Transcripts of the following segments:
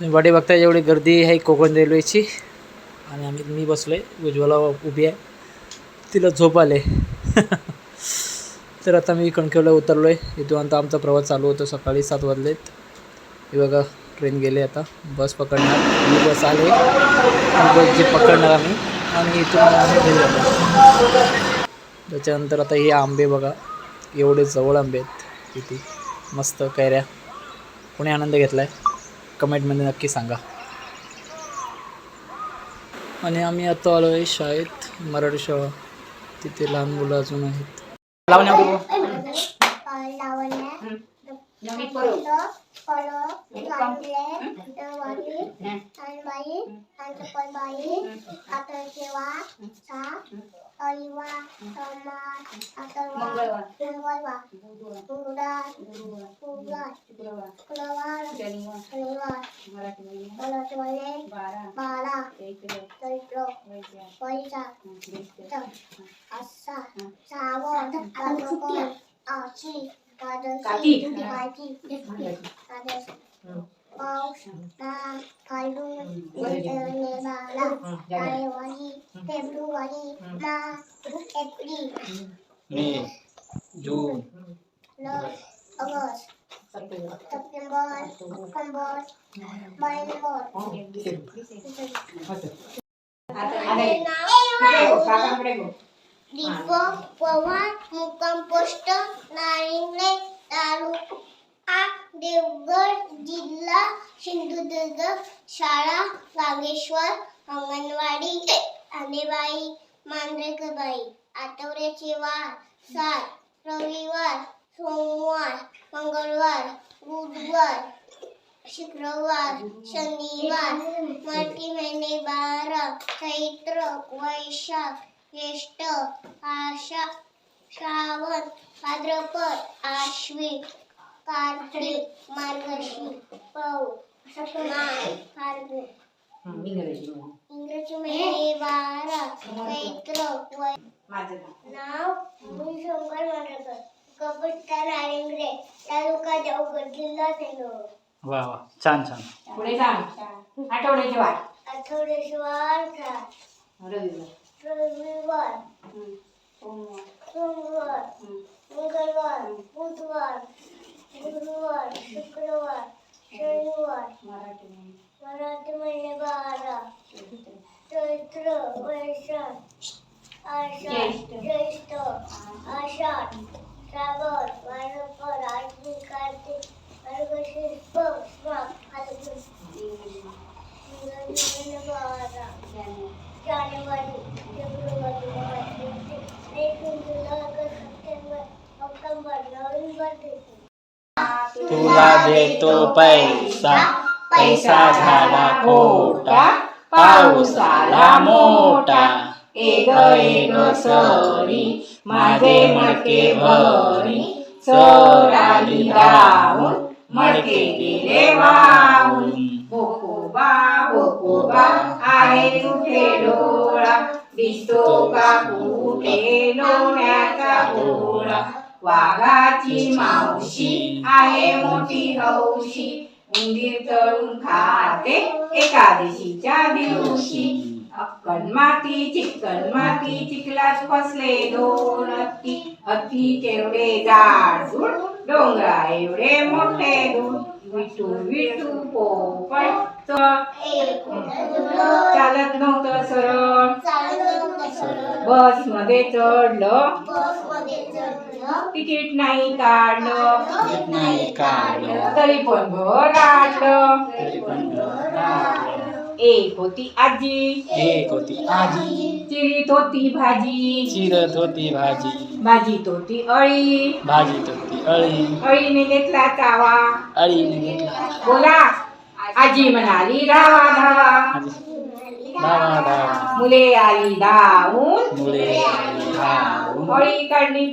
तुम्ही वाटी बघताय एवढी गर्दी आहे कोकण रेल्वेची आणि आम्ही मी बसलो आहे उज्ज्वला उभी आहे तिला झोप आले तर आता मी कणकेवला उतरलो आहे इथून आता आमचा प्रवास चालू होतो सकाळी सात वाजलेत हे बघा ट्रेन गेले आता बस पकडणार ही बस आले बस जे पकडणार आम्ही आणि इथून आम्ही जातो त्याच्यानंतर आता हे आंबे बघा एवढे जवळ आंबे आहेत किती मस्त कैऱ्या कोणी आनंद घेतला आहे कमेंटमध्ये नक्की सांगा. आणि आम्ही आता आलो आहे शाळेत मराठी शाळा. तिथे लहान मुलं अजून आहेत. follow one play, one week, and buy, and super buy, after Shiva, Sa, Oliva, Soma, after Wa, Mongolwa, Buddha, Buddha, Kulawa, Kaliwa, Malachwale, Bala, Taitro, Vaisa, Asa, Savo, Agakon, Achi, Kaki, Kaki, Kaki, पाऊस नाग फाल्गुन नेबाला जानेवारी फेब्रुवारी मार्च एप्रिल मे जून ऑगस्ट सप्टेंबर ऑक्टोबर नोव्हेंबर दीप पवार मुक्काम पोस्ट नारिंगले तालुका देवगड जिल्हा सिंधुदुर्ग शाळा बागेश्वर अंगणवाडी आणेबाई मांद्रेकरबाई. आठवड्याचे वार सात रविवार सोमवार मंगळवार बुधवार शुक्रवार शनिवार मराठी महिने बारा चैत्र वैशाख ज्येष्ठ आषा श्रावण भाद्रपद आश्विन. कार्तिक मार्गशीर पौष माघ फाल्गुन इंग्रजी महिने बारा चैत्र वै नाव. मी शंकर मांडकर कपटकार आळिंगरे तालुका देवगड जिल्हा सेलू वा वा. छान छान. पुढे सांग. आठवड्याची वाट आठवडेश्वर रविवार. सोमवार. मंगळवार. बुधवार. गुरुवार शुक्रवार शनिवार मराठी महिने. मराठी महिने बारा चैत्र. वैशाख आषाढ ज्येष्ठ. आषाढ श्रावण भाद्रपद आश्विन कार्तिक मार्गशीर्ष पौष माघ फाल्गुन बारा जानेवारी. जानेवारी फेब्रुवारी मार्च एप्रिल मे जून जुलै ऑगस्ट सप्टेंबर ऑक्टोबर नोव्हेंबर डिसेंबर तुला देतो पैसा. पैसा झाला खोटा पाऊस आला मोठा. एग एग सरी माझे मडके भरी. चर आली राहून मडके गेले वाहून. बोकोबा बोकोबा आहे तुझे डोळा. दिसतो का कुठे लोण्याचा गोळा वाघाची मावशी आहे मोठी हौशी. उंदीर तळून खाते एकादशीच्या दिवशी. अक्कन माती चिकन माती चिखलात फसले दोन हत्ती हत्ती केवढे जाड दूड डोंगरा एवढे मोठे विटू विटू पोपट चालत नव्हतं सरळ. बसमध्ये चढलं. तिकीट नाही काढलं. नाही काढलं. तरी पण घर राहिलं. एक होती आजी. एक होती आजी. चिरीत होती भाजी. चिरत होती भाजी. भाजीत होती अळी. भाजीत होती अळी. अळीने घेतला चावा. अळीने घेतला बोला. आजी म्हणाली धावा धावा मुले आली धावून आली. अळी काढली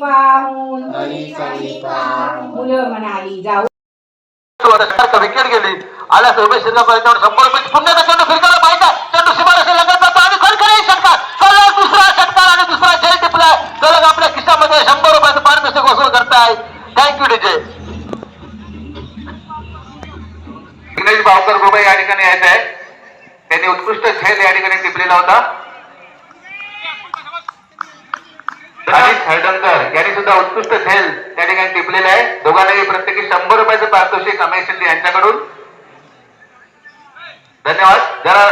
पाहून. मुलं म्हणाली जाऊ. विकेट गेली शंभर रुपयाची पुण्याचा चेंडू फिरकायला पाहिजे चेंडू शिमारशी लगत जातो आणि खरी खरी षटकार सलग दुसरा षटकार आणि दुसरा जय टिपलाय सलग आपल्या खिशामध्ये शंभर रुपयाचं पारितोषिक वसूल करताय थँक्यू डीजे भावकर गोबाई या ठिकाणी यायचं आहे त्यांनी उत्कृष्ट खेळ या ठिकाणी टिपलेला होता हळदणकर यांनी सुद्धा उत्कृष्ट खेळ त्या ठिकाणी टिपलेला आहे. दोघांनाही प्रत्येकी शंभर रुपयाचं पारितोषिक अमेय शिंदे यांच्याकडून. धन्यवाद. जरा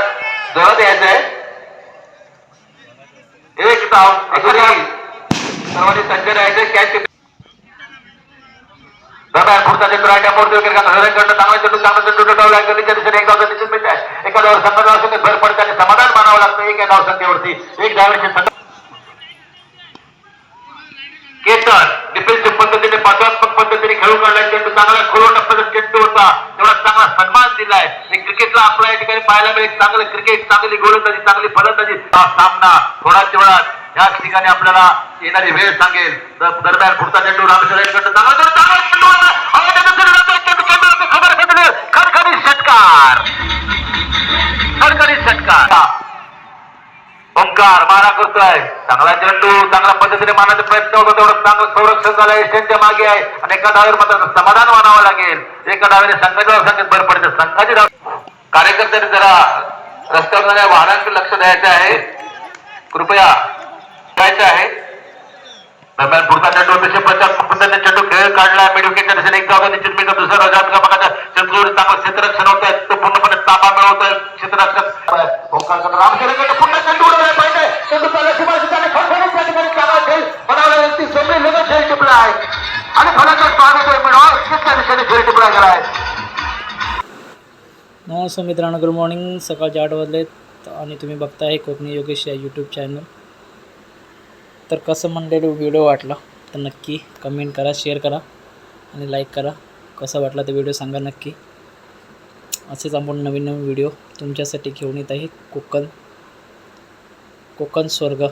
जरा द्यायचं आहे. एक धाव सर्वांनी सज्ज राहायचं कॅच दरम्यान पुढचा चेंडू राजा मोर्चे वगैरे का हृदयकडनं चांगला चेंडू चांगला चेंडू डोलावला गलीच्या दिशेने एक धावचा निश्चित मिळत आहे एका धावर संघ धाव भर पडते आणि समाधान मानावं लागतं एक या धाव संख्येवरती एक धावेची संघ केतन डिफेन्सिव्ह पद्धतीने पाचवात्मक पद्धतीने खेळून काढला चेंडू चांगला खोलून टाकण्याचा चेंडू होता तेवढा चांगला सन्मान दिलाय हे क्रिकेटला आपल्या या ठिकाणी पाहायला मिळेल चांगलं क्रिकेट चांगली गोलंदाजी चांगली फलंदाजी हा सामना थोड्याच वेळात याच ठिकाणी आपल्याला येणारी वेळ सांगेल दरम्यान पुढचा चेंडू रामेश्वर चांगला चेंडू, चांगला चेंडू होता. षटकार. खणखणीत षटकार. ओंकार मारा करतोय. चांगला चेंडू चांगल्या पद्धतीने मारण्याचा प्रयत्न होतो. तेवढं चांगलं संरक्षण झालंय. स्टेनच्या मागे आहे. आणि एका डावीवर मात्र समाधान मानावं लागेल. एका डावेने संघाच्या संख्येत भर पडते. संघाची डाव कार्यकर्त्यांनी जरा रस्त्यावर वाहनांकडे लक्ष द्यायचं आहे. कृपया द्यायचं आहे. दरम्यान पुढचा चेंडू अतिशय प्रचार चेंडू खेळ काढला. मिडविकेटच्या दिशेने एक धाव निश्चित मिळतं. दुसरा राजात्मकाच्या चेंडूवर चांगला क्षेत्ररक्षण होत आहे तो पूर्णपणे ताबा मिळवत आहे क्षेत्ररक्षण. ओंकारकडे रामचंद्रकडे पुन्हा चेंडू उडवला पाहिजे. चेंडू त्याला त्या ठिकाणी चांगला खेळ बनावला व्यक्ती खेळ टिपला आहे. आणि फलंदाज स्वागत मिळवा दिशेने खेळ टिपला गेला आहे. नमस्कार मित्रांनो गुड मॉर्निंग सकाळचे आठ वाजलेत आणि तुम्ही बघताय कोकणी योगेश या यूट्यूब चॅनल तर कसं म्हणलेलं व्हिडिओ वाटला तर नक्की कमेंट करा शेअर करा आणि लाईक करा. कसा वाटला तर व्हिडिओ सांगा नक्की. असेच आपण नवीन नवीन व्हिडिओ तुमच्यासाठी घेऊन येत आहे. कोकण कोकण स्वर्ग.